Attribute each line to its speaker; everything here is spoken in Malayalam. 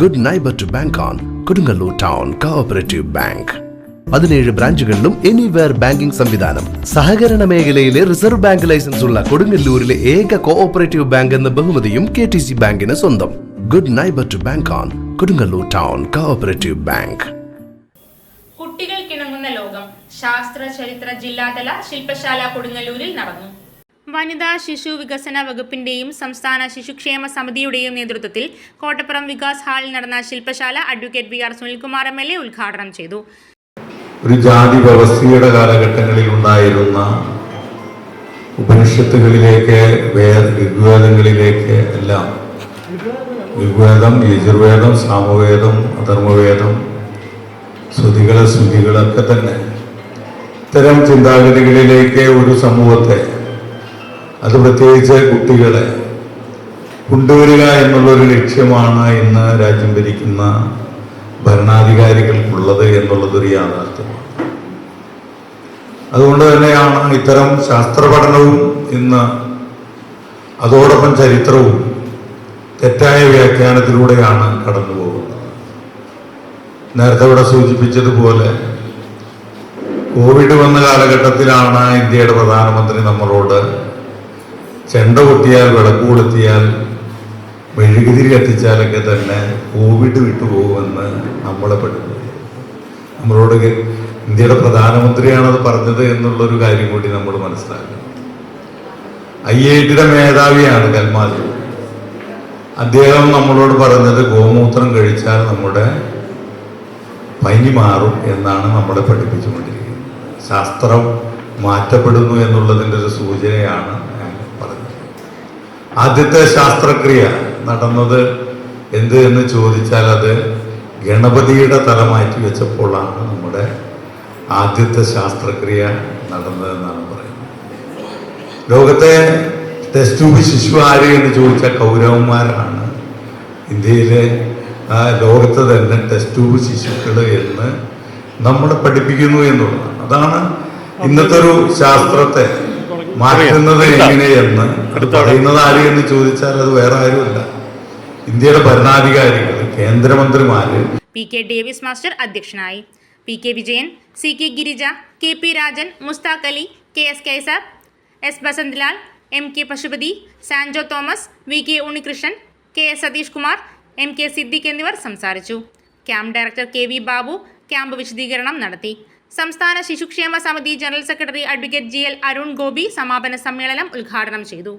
Speaker 1: Good neighbour to bank on Kodungallur town cooperative bank പതിനേഴ് ബ്രാഞ്ചുകളിലും എനിവെയർ ബാങ്കിംഗ് സംവിധാനം. സഹകരണ മേഖലയിലെ റിസർവ് ബാങ്ക് ലൈസൻസ് ഉള്ള കൊടുങ്ങല്ലൂരിലെ ഏക കോഓപ്പറേറ്റീവ് ബാങ്ക് എന്ന ബഹുമതിയും കെ ടി സി ബാങ്കിന് സ്വന്തം. Good neighbour to bank on Kodungallur town cooperative bank
Speaker 2: കുട്ടികൾക്കിണങ്ങുന്ന ലോകം. ശാസ്ത്ര ചരിത്ര ജില്ലാതല ശില്പശാല കൊടുങ്ങല്ലൂരിൽ നടന്നു. വനിതാ ശിശു വികസന വകുപ്പിന്റെയും സംസ്ഥാന ശിശുക്ഷേമ സമിതിയുടെയും നേതൃത്വത്തിൽ കോട്ടപ്പുറം വികാസ് ഹാളിൽ നടന്ന ശില്പശാല advocate V R Sunilkumar M L A ഉദ്ഘാടനം ചെയ്തു.
Speaker 3: ഒരു ജാതി വ്യവസ്ഥയുടെ കാലഘട്ടങ്ങളിൽ ഉണ്ടായിരുന്ന ഉപനിഷത്തുകളിലേക്ക് വേദ ഋഗ്വേദങ്ങളിലേക്ക് എല്ലാം ഋഗ്വേദം യജുർവേദം സാമവേദം അധർമ്മവേദം ശ്രുതികൾ ശ്രുതികളൊക്കെ തന്നെ ഇത്തരം ചിന്താഗതികളിലേക്ക് ഒരു സമൂഹത്തെ അത് പ്രത്യേകിച്ച് കുട്ടികളെ കൊണ്ടുവരിക എന്നുള്ളൊരു ലക്ഷ്യമാണ് ഇന്ന് രാജ്യം ഭരിക്കുന്ന ഭരണാധികാരികൾക്കുള്ളത് എന്നുള്ളതൊരു യാഥാർത്ഥ്യമാണ്. അതുകൊണ്ട് തന്നെയാണ് ഇത്തരം ശാസ്ത്രപഠനവും ഇന്ന് അതോടൊപ്പം ചരിത്രവും തെറ്റായ വ്യാഖ്യാനത്തിലൂടെയാണ് കടന്നു പോകുന്നത്. നേരത്തെ ഇവിടെ സൂചിപ്പിച്ചതുപോലെ കോവിഡ് വന്ന കാലഘട്ടത്തിലാണ് ഇന്ത്യയുടെ പ്രധാനമന്ത്രി നമ്മളോട് ചെണ്ട കൊത്തിയാൽ വിളക്ക് കൊളുത്തിയാൽ മെഴുകുതിരി കത്തിച്ചാലൊക്കെ തന്നെ കോവിഡ് വിട്ടുപോകുമെന്ന് നമ്മളെ പഠിപ്പിച്ചു നമ്മളോട് ഇന്ത്യയുടെ പ്രധാനമന്ത്രിയാണത് പറഞ്ഞത് എന്നുള്ളൊരു കാര്യം കൂടി നമ്മൾ മനസ്സിലാക്കണം. ഐ ഐ ടിയുടെ മേധാവിയാണ് കൽമാലി. അദ്ദേഹം നമ്മളോട് പറഞ്ഞത് ഗോമൂത്രം കഴിച്ചാൽ നമ്മുടെ പനി മാറും എന്നാണ് നമ്മളെ പഠിപ്പിച്ചുകൊണ്ടിരിക്കുന്നത്. ശാസ്ത്രം മാറ്റപ്പെടുന്നു എന്നുള്ളതിന്റെ ഒരു സൂചനയാണ് ആദ്യത്തെ ശാസ്ത്രക്രിയ നടന്നത് എന്ത് എന്ന് ചോദിച്ചാൽ അത് ഗണപതിയുടെ തല മാറ്റി വെച്ചപ്പോഴാണ് നമ്മുടെ ആദ്യത്തെ ശാസ്ത്രക്രിയ നടന്നതെന്നാണ് പറയുന്നത്. ലോകത്തെ ടെസ്റ്റ് ട്യൂബ് ശിശു ആര് എന്ന് ചോദിച്ച കൗരവന്മാരാണ് ഇന്ത്യയിലെ ലോകത്ത് തന്നെ ടെസ്റ്റ് ട്യൂബ് ശിശുക്കൾ എന്ന് നമ്മൾ പഠിപ്പിക്കുന്നു എന്നുള്ളതാണ്. അതാണ് ഇന്നത്തെ ഒരു ശാസ്ത്രത്തെ മാറ്റുന്നത് എങ്ങനെയെന്ന് അത് പറയുന്നത് ആര് എന്ന് ചോദിച്ചാൽ അത് വേറെ ആരുമല്ല ഇന്ത്യയുടെ ഭരണാധികാരികൾ കേന്ദ്രമന്ത്രിമാര്.
Speaker 2: പി കെ ഡേവിസ് മാസ്റ്റർ അധ്യക്ഷനായി. P K Vijayan C K Girija K P Rajan Mustaq Ali K S Kaiser S Basantlal M K Pasupathi Sanjo Thomas V K Unnikrishnan K S Satish Kumar M K Siddique എന്നിവർ സംസാരിച്ചു. Camp director K V Babu camp വിശദീകരണം നടത്തി. സംസ്ഥാന ശിശുക്ഷേമ സമിതി general secretary advocate G L Arun Gopi സമാപന സമ്മേളനം ഉദ്ഘാടനം ചെയ്തു